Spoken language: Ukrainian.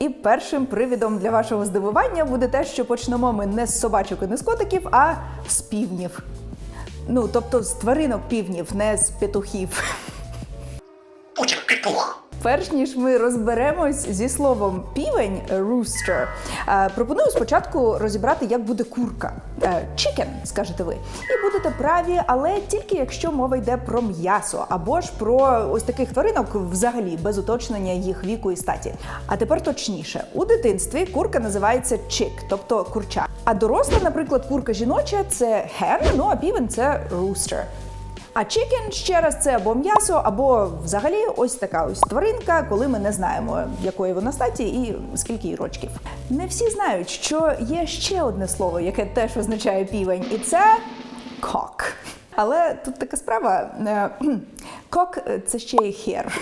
І першим привідом для вашого здивування буде те, що почнемо ми не з собачок і не з котиків, а з півнів. Ну, тобто з тваринок півнів, не з петухів. Путін петух. Перш ніж ми розберемось зі словом півень rooster, е, пропоную спочатку розібрати, як буде курка. Е, Chicken, скажете ви. І будете праві, але тільки якщо мова йде про м'ясо або ж про ось таких тваринок взагалі без уточнення їх віку і статі. А тепер точніше, у дитинстві курка називається chick, тобто курча. А доросла, наприклад, курка жіноча це hen, ну а півень це rooster. А чикен ще раз це або м'ясо, або взагалі ось така ось тваринка, коли ми не знаємо, якої вона статі і скільки їй рочків. Не всі знають, що є ще одне слово, яке теж означає півень, і це кок. Але тут така справа: е, кок це ще й хер.